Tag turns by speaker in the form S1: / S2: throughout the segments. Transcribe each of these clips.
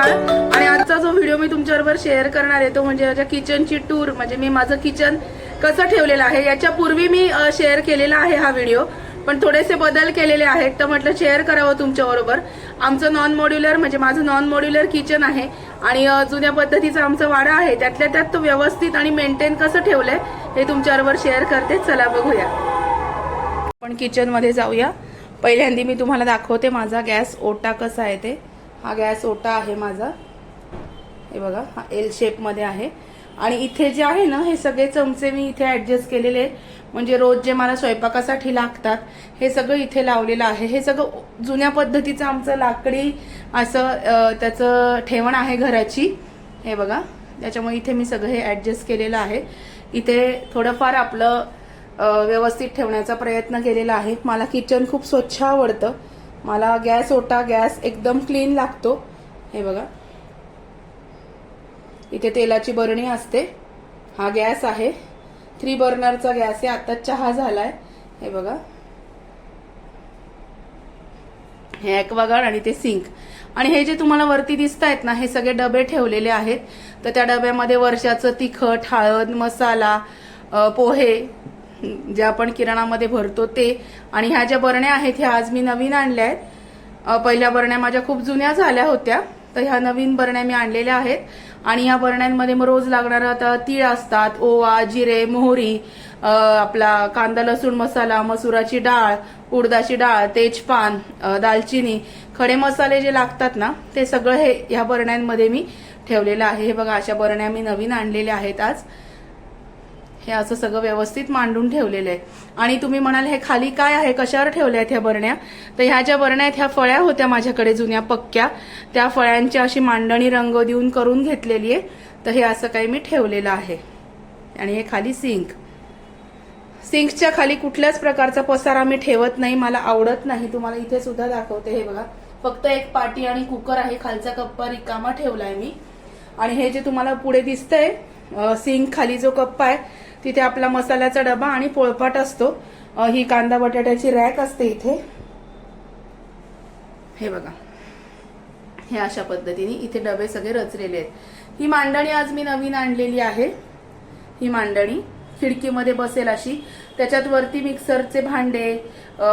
S1: सकाळ आणि आजचा जो व्हिडिओ मी तुमच्याबरोबर शेअर करणार आहे तो म्हणजे माझ्या किचनची टूर म्हणजे मी माझं किचन कसं ठेवलेलं आहे याच्या पूर्वी मी शेअर केलेला आहे हा व्हिडिओ पण थोडेसे बदल केलेले आहेत तर म्हटलं शेअर करावं तुमच्याबरोबर. आमचं नॉन मॉड्युलर म्हणजे माझं नॉन मॉड्युलर किचन आहे. आणि जुन्या पद्धतीचा आमचा वाडा आहे त्यातल्या त्यात तो व्यवस्थित आणि मेंटेन कसं ठेवलंय हे तुमच्याबरोबर शेअर करते. चला बघूया. आपण किचनमध्ये जाऊया. पहिल्यांदी मी तुम्हाला दाखवते माझा गॅस ओटा कसा आहे ते. हा गॅस ओटा आहे माझा. हे बघा हा एल शेपमध्ये आहे. आणि इथे जे आहे ना हे सगळे चमचे मी इथे ऍडजस्ट केलेले म्हणजे रोज जे मला स्वयंपाकासाठी लागतात हे सगळं इथे लावलेलं आहे. हे सगळं जुन्या पद्धतीचं आमचं लाकडी असं त्याचं ठेवण आहे घराची. हे बघा त्याच्यामुळे इथे मी सगळं हे ॲडजस्ट केलेलं आहे. इथे थोडंफार आपलं व्यवस्थित ठेवण्याचा प्रयत्न केलेला आहे. मला किचन खूप स्वच्छ आवडतं. मला गॅस ओटा गॅस एकदम क्लीन लागतो. हे बघा. इथे तेलाची बरणी असते. हा गॅस आहे. थ्री बर्नरचा गॅस आहे. आता चहा झालाय. हे बघा. हे ॲक्वागार्ड आणि ते सिंक आणि हे जे तुम्हाला वरती दिसत आहेत ना हे सगळे डबे ठेवलेले आहेत. तर त्या डब्यामध्ये वर्षाचं तिखट हळद मसाला पोहे जे आपण किराणामध्ये भरतो ते. आणि ह्या ज्या बरण्या आहेत ह्या आज मी नवीन आणल्या आहेत. पहिल्या बरण्या माझ्या खूप जुन्या झाल्या होत्या तर ह्या नवीन बरण्या मी आणलेल्या आहेत. आणि ह्या बरण्यांमध्ये मग रोज लागणारं आता तीळ असतात ओवा जिरे मोहरी आपला कांदा लसूण मसाला मसुराची डाळ उडदाची डाळ तेजपान दालचिनी खडे मसाले जे लागतात ना ते सगळं हे ह्या बरण्यांमध्ये मी ठेवलेलं आहे. हे बघा अशा बरण्या मी नवीन आणलेल्या आहेत आज. हे असं सगळं व्यवस्थित मांडून ठेवलेलं आहे. आणि तुम्ही म्हणाल हे खाली काय आहे? कशावर ठेवल्या आहेत ह्या बरण्या? तर ह्या ज्या बरण्या आहेत ह्या फळ्या होत्या माझ्याकडे जुन्या पक्क्या. त्या फळ्यांची अशी मांडणी रंग देऊन करून घेतलेली आहे. तर हे असं काही मी ठेवलेलं आहे. आणि हे खाली सिंक. सिंकच्या खाली कुठल्याच प्रकारचा पसारा मी ठेवत नाही. मला आवडत नाही. तुम्हाला इथे सुद्धा दाखवते हे बघा. फक्त एक पाटी आणि कुकर आहे. खालचा कप्पा रिकामा ठेवलाय मी. आणि हे जे तुम्हाला पुढे दिसतंय सिंक खाली जो कप्पा आहे तिथे आपला मसाल्याचा डबा आणि पोळपाट असतो. ही कांदा बटाट्याची रॅक असते इथे. हे बघा. हे अशा पद्धतीने इथे डबे सगळे रचलेले आहेत. ही मांडणी आज मी नवीन आणलेली आहे. ही मांडणी खिडकीमध्ये बसेल अशी. त्याच्यात वरती मिक्सरचे भांडे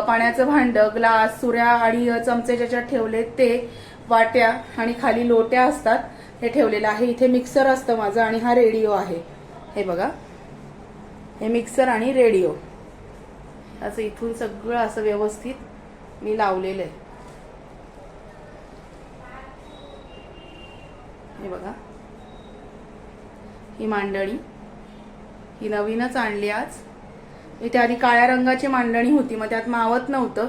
S1: पाण्याचं भांड ग्लास सुऱ्या आणि चमचे ज्याच्यात ठेवले ते वाट्या आणि खाली लोट्या असतात. हे ठेवलेलं आहे. इथे मिक्सर असतं माझं आणि हा रेडिओ आहे. हे बघा. हे मिक्सर आणि रेडिओ. असं इथून सगळं असं व्यवस्थित मी लावलेलं आहे. हे बघा. ही मांडणी. ही नवीनच आणली आज. इथे आधी काळ्या रंगाची मांडणी होती मग त्यात मावत नव्हतं.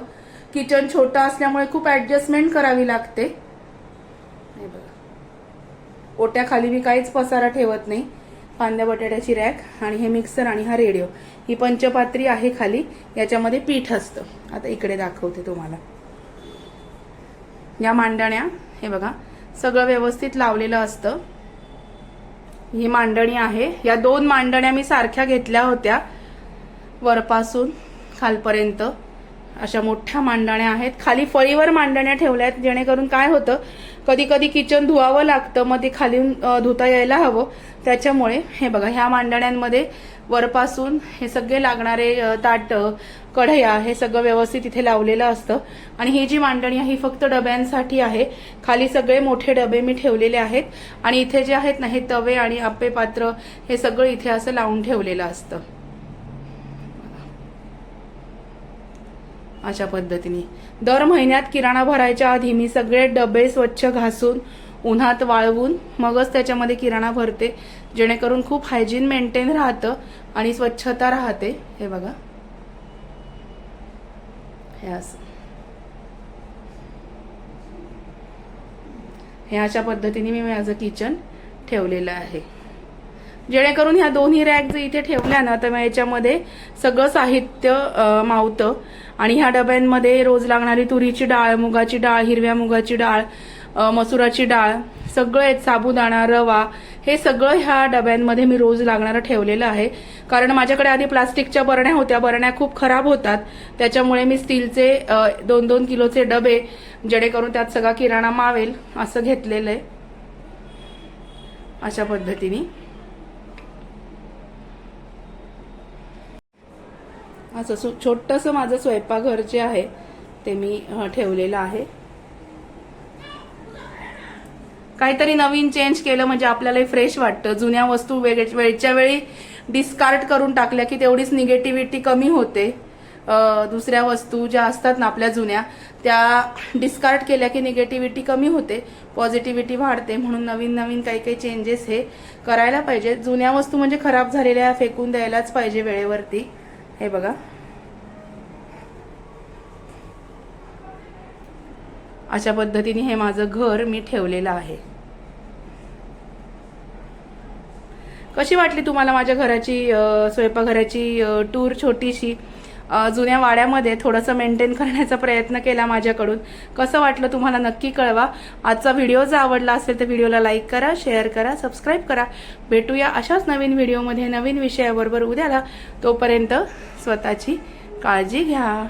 S1: किचन छोटं असल्यामुळे खूप ऍडजस्टमेंट करावी लागते. हे बघा. ओट्याखाली मी काहीच पसारा ठेवत नाही. कांद्या बटाट्याची रॅक आणि हे मिक्सर आणि हा रेडिओ. ही पंचपात्री आहे खाली. याच्यामध्ये पीठ असतं. आता इकडे दाखवते तुम्हाला. या मांडण्या हे बघा सगळं व्यवस्थित लावलेलं असतं. ही मांडणी आहे. या दोन मांडण्या मी सारख्या घेतल्या होत्या वरपासून खालपर्यंत. अशा मोठ्या मांडण्या आहेत. खाली फळीवर मांडण्या ठेवल्या आहेत जेणेकरून काय होतं कधी कधी किचन धुवावं लागतं मग ते खाली धुता यायला हवं. त्याच्यामुळे हे बघा ह्या मांडण्यांमध्ये वरपासून हे सगळे लागणारे ताट ताटं कढया हे सगळं व्यवस्थित इथे लावलेलं असतं. आणि ही जी मांडणी आहे ही फक्त डब्यांसाठी आहे. खाली सगळे मोठे डबे मी ठेवलेले आहेत. आणि इथे जे आहेत ना हे तवे आणि आप्पे पात्र हे सगळं इथे असं लावून ठेवलेलं असतं. अशा पद्धतीने. दर महिन्यात किराणा भरायच्या आधी मी सगळे डबे स्वच्छ घासून उन्हात वाळवून मगच त्याच्यामध्ये किराणा भरते. जेणेकरून खूप हायजीन मेंटेन राहतं आणि स्वच्छता राहते. हे बघा. हे असं. हे अशा पद्धतीने मी माझं किचन ठेवलेलं आहे. जेणेकरून ह्या दोन्ही रॅक जर इथे ठेवल्या ना तर मग याच्यामध्ये सगळं साहित्य मावतं. आणि ह्या डब्यांमध्ये रोज लागणारी तुरीची डाळ मुगाची डाळ हिरव्या मुगाची डाळ मसुराची डाळ सगळं आहेत साबुदाणा रवा हे सगळं ह्या डब्यांमध्ये मी रोज लागणारं ठेवलेलं आहे. कारण माझ्याकडे आधी प्लास्टिकच्या बरण्या होत्या बरण्या खूप खराब होतात. त्याच्यामुळे मी स्टीलचे दोन दोन किलोचे डबे जेणेकरून त्यात सगळा किराणा मावेल असं घेतलेलं आहे. अशा पद्धतीने. असं सु छोटंसं माझं स्वयंपाकघर जे आहे ते मी ठेवलेलं आहे. काहीतरी नवीन चेंज केलं म्हणजे आपल्यालाही फ्रेश वाटतं. जुन्या वस्तू वेग वेळच्या वेळी डिस्कार्ड करून टाकल्या की तेवढीच निगेटिव्हिटी कमी होते. दुसऱ्या वस्तू ज्या असतात ना आपल्या जुन्या त्या डिस्कार्ड केल्या की निगेटिव्हिटी कमी होते. पॉझिटिव्हिटी वाढते म्हणून नवीन नवीन काही काही चेंजेस हे करायला पाहिजे. जुन्या वस्तू म्हणजे खराब झालेल्या फेकून द्यायलाच पाहिजे वेळेवरती. हे बघा. अशा पद्धतीने हे माझं घर मी ठेवलेलं आहे. कशी वाटली तुम्हाला माझ्या घराची स्वयंपाकघराची टूर छोटीशी? जुन्या वाड्यामध्ये थोडंसं मेंटेन करण्याचा प्रयत्न केला माझ्याकडून. कसं वाटलं तुम्हाला नक्की कळवा. आजचा व्हिडिओ जर आवडला असेल तर व्हिडिओला लाईक करा शेअर करा सबस्क्राईब करा. भेटूया अशाच नवीन व्हिडिओमध्ये नवीन विषयाबरोबर उद्याला. तोपर्यंत स्वतःची काळजी घ्या.